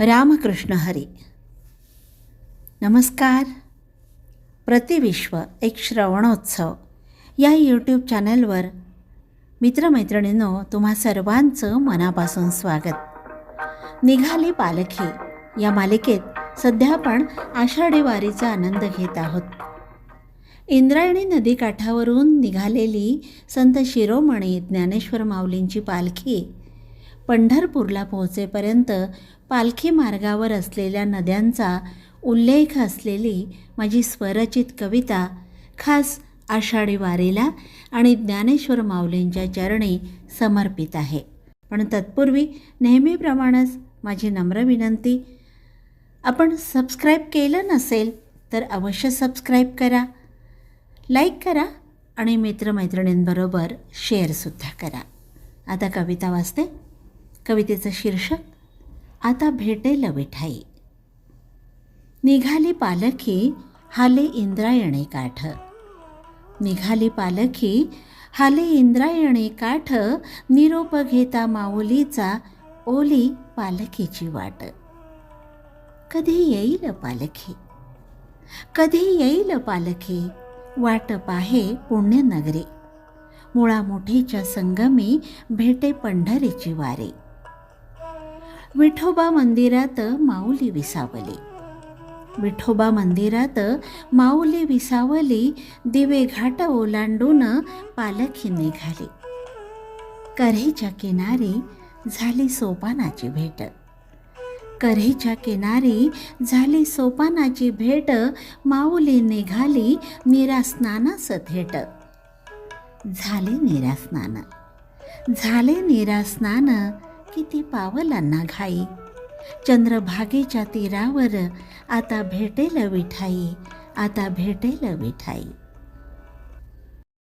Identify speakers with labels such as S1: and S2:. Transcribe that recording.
S1: रामकृष्ण हरी. नमस्कार. प्रतिविश्व एक श्रवणोत्सव या यूट्यूब चॅनलवर मित्रमैत्रिणींनो तुम्हा सर्वांचं मनापासून स्वागत. निघाली पालखी या मालिकेत सध्या आपण आषाढी वारीचा आनंद घेत आहोत. इंद्रायणी नदीकाठावरून निघालेली संत शिरोमणी ज्ञानेश्वर माऊलींची पालखी पंढरपूरला पोहोचेपर्यंत पालखी मार्गावर असलेल्या नद्यांचा उल्लेख असलेली माझी स्वरचित कविता खास आषाढी वारीला आणि ज्ञानेश्वर माऊलींच्या चरणी समर्पित आहे. पण तत्पूर्वी नेहमीप्रमाणेच माझी नम्र विनंती आपण सबस्क्राईब केलं नसेल तर अवश्य सबस्क्राईब करा लाईक करा आणि मित्रमैत्रिणींबरोबर शेअरसुद्धा करा. आता कविता वाचते. कवितेचं शीर्षक आता भेटेल विठाई निघाली पालखी हाले इंद्रायणे काठ. निघाली पालखी हाले इंद्रायणे काठ निरोप घेता माऊलीचा ओली पालखीची वाट. कधी येईल पालखी? कधी येईल पालखी? वाट पाहे पुण्यनगरी. मुळामुठीच्या संगमी भेटे पंढरीची वारी. विठोबा मंदिरात माऊली विसावली. विठोबा मंदिरात माऊली विसावली दिवे घाट ओलांडून पालखी निघाली. कऱ्हेच्या किनारी झाली सोपानाची भेट. कऱ्हेच्या किनारी झाली सोपानाची भेट माऊली निघाली निरास्नानास थेट. झाले निरास्नान. झाले निरास्नान किती पावलांना घाई. चंद्रभागेच्या तीरावर आता भेटेल विठाई आता भेटेल विठाई.